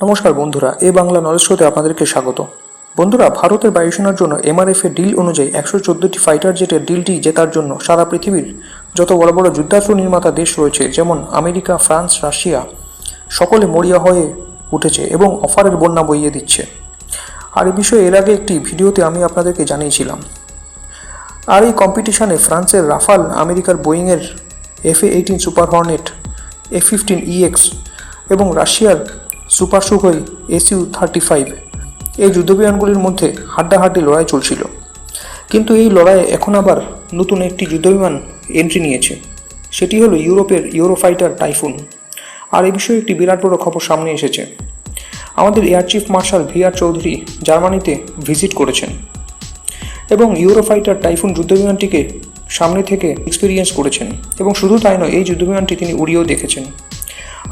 নমস্কার বন্ধুরা, এ বাংলা নলেজ শোতে আপনাদেরকে স্বাগত। বন্ধুরা, ভারতের বায়ুসেনার জন্য এমআরএফ এর ডিল অনুযায়ী একশো চোদ্দটি ফাইটার জেটের ডিলটি জেতার জন্য সারা পৃথিবীর যত বড় বড় যুদ্ধাস্ত্র নির্মাতা দেশ রয়েছে, যেমন আমেরিকা, ফ্রান্স, রাশিয়া, সকলে মরিয়া হয়ে উঠেছে এবং অফারের বন্যা বইয়ে দিচ্ছে। আর এই বিষয়ে এর আগে একটি ভিডিওতে আমি আপনাদেরকে জানিয়েছিলাম। আর এই কম্পিটিশনে ফ্রান্সের রাফাল আমেরিকার বোয়িংয়ের F A eighteen Super Hornet F fifteen EX এবং রাশিয়ার Super Sukhoi SU thirty five এই যুদ্ধবিমানগুলির মধ্যে হাড্ডাহাড্ডি লড়াই চলছিল। কিন্তু এই লড়াইয়ে এখন আবার নতুন একটি যুদ্ধবিমান এন্ট্রি নিয়েছে। সেটি হলো ইউরোপের ইউরোফাইটার টাইফুন। আর এই বিষয়ে একটি বিরাট বড় খবর সামনে এসেছে। আমাদের air chief marshal V R Chaudhari জার্মানিতে ভিজিট করেছেন এবং ইউরোফাইটার টাইফুন যুদ্ধবিমানটিকে সামনে থেকে এক্সপিরিয়েন্স করেছেন। এবং শুধু তাই নয়, এই যুদ্ধবিমানটি তিনি উড়িয়েও দেখেছেন।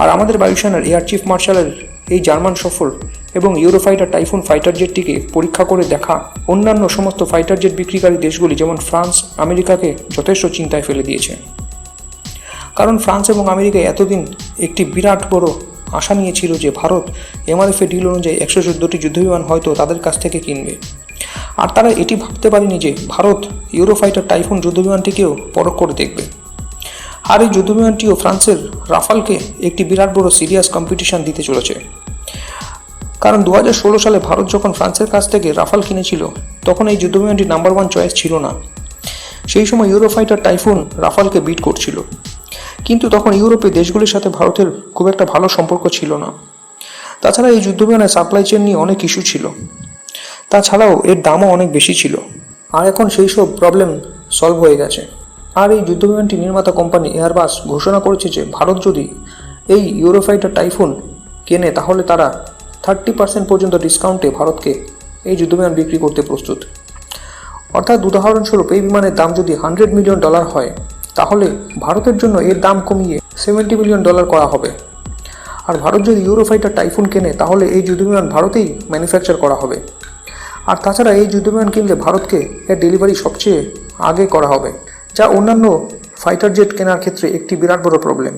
আর আমাদের বায়ুসেনার এয়ার চিফ মার্শালের এই জার্মান সফর এবং ইউরোফাইটার টাইফুন ফাইটার জেটটিকে পরীক্ষা করে দেখা। অন্যান্য সমস্ত ফাইটার জেট বিক্রিকারী দেশগুলি যেমন ফ্রান্স, আমেরিকাকে যথেষ্ট চিন্তায় ফেলে দিয়েছে। কারণ ফ্রান্স এবং আমেরিকায় এতদিন একটি বিরাট বড় আশা নিয়েছিল যে ভারত এমআরএফ ডিল অনুযায়ী একশো চোদ্দোটি যুদ্ধবিমান হয়তো তাদের কাছ থেকে কিনবে। আর তারা এটি ভাবতে পারেনি যে ভারত ইউরোফাইটার টাইফুন যুদ্ধবিমানটিকেও পরখ করে দেখবে। আর এই যুদ্ধবিমানটিও ফ্রান্সের রাফালকে একটি বিরাট বড় সিরিয়াস কম্পিটিশন দিতে চলেছে। কারণ দু হাজার ষোলো সালে ভারত যখন ফ্রান্সের কাছ থেকে রাফাল কিনেছিল, তখন এই যুদ্ধবিমানটি নাম্বার ওয়ান চয়েস ছিল না। সেই সময় ইউরোফাইটার টাইফুন রাফালকে বিট করছিল। কিন্তু তখন ইউরোপে দেশগুলির সাথে ভারতের খুব একটা ভালো সম্পর্ক ছিল না। তাছাড়া এই যুদ্ধবিমানের সাপ্লাই চেন নিয়ে অনেক ইস্যু ছিল। তাছাড়াও এর দামও অনেক বেশি ছিল। আর এখন সেই সব প্রবলেম সলভ হয়ে গেছে। আর এই যুদ্ধবিমানটি নির্মাতা কোম্পানি এয়ারবাস ঘোষণা করেছে যে ভারত যদি এই ইউরোফাইটার টাইফুন কেনে, তাহলে তারা থার্টি পার্সেন্ট পর্যন্ত ডিসকাউন্টে ভারতকে এই যুদ্ধবিমান বিক্রি করতে প্রস্তুত। অর্থাৎ উদাহরণস্বরূপ, এই বিমানের দাম যদি হান্ড্রেড মিলিয়ন ডলার হয়, তাহলে ভারতের জন্য এর দাম কমিয়ে সেভেন্টি মিলিয়ন ডলার করা হবে। আর ভারত যদি ইউরোফাইটার টাইফুন কেনে, তাহলে এই যুদ্ধবিমান ভারতেই ম্যানুফ্যাকচার করা হবে। আর তাছাড়া এই যুদ্ধবিমান কিনলে ভারতকে এর ডেলিভারি সবচেয়ে আগে করা হবে। যা অন্যান্য ফাইটার জেট কেনার ক্ষেত্রে একটি বিরাট বড় প্রবলেম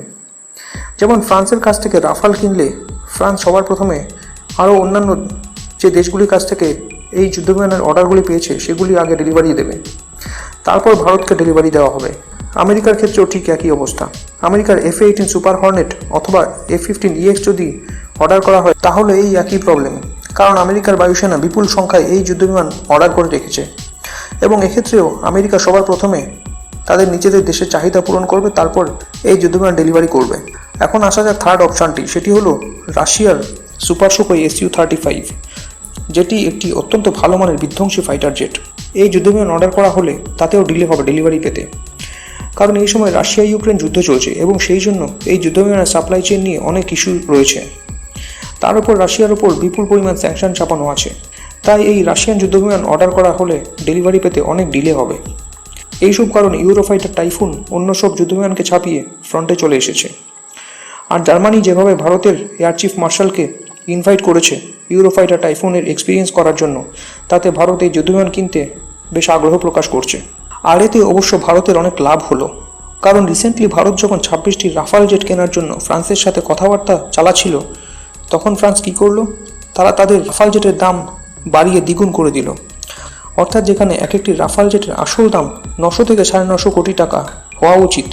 যেমন ফ্রান্সের কাছ থেকে রাফাল কিনলে ফ্রান্স সবার প্রথমে আরও অন্যান্য যে দেশগুলির কাছ থেকে এই যুদ্ধবিমানের অর্ডারগুলি পেয়েছে, সেগুলি আগে ডেলিভারি দেবে। তারপর ভারতকে ডেলিভারি দেওয়া হবে। আমেরিকার ক্ষেত্রেও ঠিক একই অবস্থা। আমেরিকার এফ এইটিন সুপার হর্নেট অথবা এফ ফিফটিন ইএক্স যদি অর্ডার করা হয়, তাহলে এই একই প্রবলেম কারণ আমেরিকার বায়ুসেনা বিপুল সংখ্যায় এই যুদ্ধবিমান অর্ডার করে রেখেছে। এবং এক্ষেত্রেও আমেরিকা সবার প্রথমে তাদের নিজেদের দেশের চাহিদা পূরণ করবে, তারপর এই যুদ্ধবিমান ডেলিভারি করবে। এখন আসা যাক থার্ড অপশানটি সেটি হলো রাশিয়ার Super Sukhoi SU thirty five যেটি একটি অত্যন্ত ভালো মানের বিধ্বংসী ফাইটার জেট এই যুদ্ধবিমান অর্ডার করা হলে তাতেও ডিলে হবে ডেলিভারি পেতে। কারণ এই সময় রাশিয়া ইউক্রেন যুদ্ধ চলছে এবং সেই জন্য এই যুদ্ধবিমানের সাপ্লাই চেন নিয়ে অনেক ইস্যু রয়েছে। তার উপর রাশিয়ার উপর বিপুল পরিমাণ স্যাংশন চাপানো আছে। তাই এই রাশিয়ান যুদ্ধবিমান অর্ডার করা হলে ডেলিভারি পেতে অনেক ডিলে হবে। এইসব কারণে ইউরোফাইটার টাইফুন অন্য সব যুদ্ধবিমানকে ছাপিয়ে ফ্রন্টে চলে এসেছে। আর জার্মানি যেভাবে ভারতের এয়ার চিফ মার্শালকে ইনভাইট করেছে ইউরোফাইটার টাইফুনের এক্সপিরিয়েন্স করার জন্য, তাতে ভারত এই যুদ্ধবিমান কিনতে বেশ আগ্রহ প্রকাশ করছে। আর এতে অবশ্য ভারতের অনেক লাভ হলো। কারণ রিসেন্টলি ভারত যখন ছাব্বিশটি রাফাল জেট কেনার জন্য ফ্রান্সের সাথে কথাবার্তা চালাচ্ছিল, তখন ফ্রান্স কী করল? তারা তাদের রাফাল জেটের দাম বাড়িয়ে দ্বিগুণ করে দিল। অর্থাৎ যেখানে এক একটি রাফাল জেটের আসল দাম নশো থেকে সাড়ে নশো কোটি টাকা হওয়া উচিত।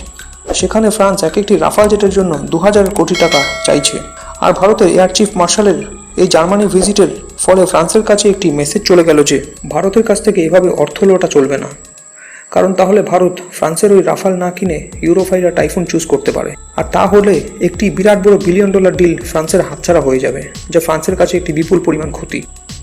সেখানে ফ্রান্স এক একটি রাফাল জেটের জন্য দু হাজার কোটি টাকা চাইছে। আর ভারতের এয়ার চিফ মার্শালের এই জার্মানি ভিজিটের ফলে ফ্রান্সের কাছে একটি মেসেজ চলে গেল যে, ভারতের কাছ থেকে এভাবে অর্থ লোটা চলবে না। কারণ তাহলে ভারত ফ্রান্সের ওই রাফাল না কিনে ইউরোফাইরা টাইফুন চুজ করতে পারে। আর তা হলে একটি বিরাট বড় বিলিয়ন ডলার ডিল ফ্রান্সের হাতছাড়া হয়ে যাবে, যা ফ্রান্সের কাছে একটি বিপুল পরিমাণ ক্ষতি।